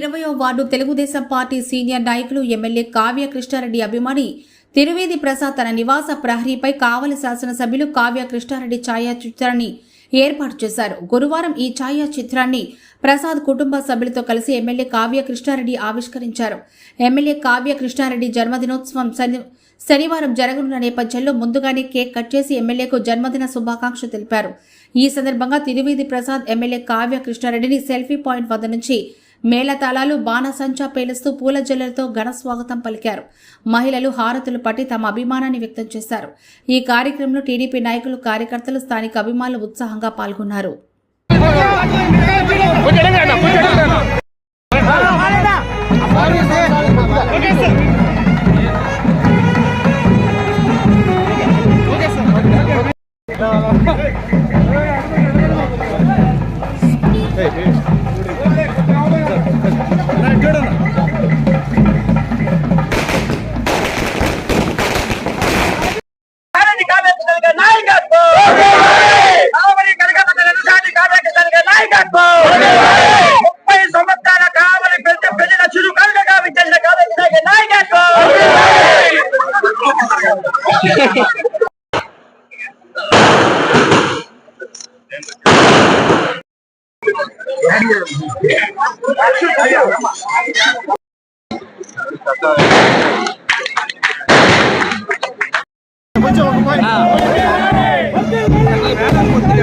ఇరవయో ward Telugu Desam party senior నాయకులు MLA Kavya Krishna Reddy అభిమాని తిరువేది ప్రసాద్ తన నివాస ప్రహరీపై కావలి శాసనసభ్యులు కావ్య కృష్ణారెడ్డి ఛాయాచిత్రాన్ని ఏర్పాటు చేశారు. గురువారం ఈ ఛాయాచిత్రాన్ని ప్రసాద్ కుటుంబ సభ్యులతో కలిసి ఎమ్మెల్యే కావ్య కృష్ణారెడ్డి ఆవిష్కరించారు. ఎమ్మెల్యే కావ్య కృష్ణారెడ్డి జన్మదినోత్సవం శని శనివారం జరగనున్న నేపథ్యంలో ముందుగానే కేక్ కట్ చేసి ఎమ్మెల్యేకు జన్మదిన శుభాకాంక్షలు తెలిపారు. ఈ సందర్భంగా తిరువేది ప్రసాద్ ఎమ్మెల్యే కావ్య కృష్ణారెడ్డిని సెల్ఫీ పాయింట్ వద్ద నుంచి మేళతాళాలు బాణసంచా పేలుస్తూ పూల జల్లెలతో ఘన స్వాగతం పలికారు. మహిళలు హారతులు పట్టి తమ అభిమానాన్ని వ్యక్తం చేశారు. ఈ కార్యక్రమంలో టీడీపీ నాయకులు కార్యకర్తలు స్థానిక అభిమానులు ఉత్సాహంగా పాల్గొన్నారు. కారణి ಸಂಘಟನೆಗೆ ನಾಯಕತ್ವ ಕಾವಲಿ ಕರಗತ ಜನಜಾತಿ ಕಾರ್ಯಕರ್ತರಿಗೆ ನಾಯಕತ್ವ ಮುಪ್ಪೈ ಸಂವತ್ಸರ ಕಾವಲಿ ಬೆಳೆದ ಬೆಳೆದ ಚಿರು ಕರ್ಗಕ ವಿದ್ಯೆಲ್ಲ ಕಾಲೇಜಿಗೆ ನಾಯಕತ್ವ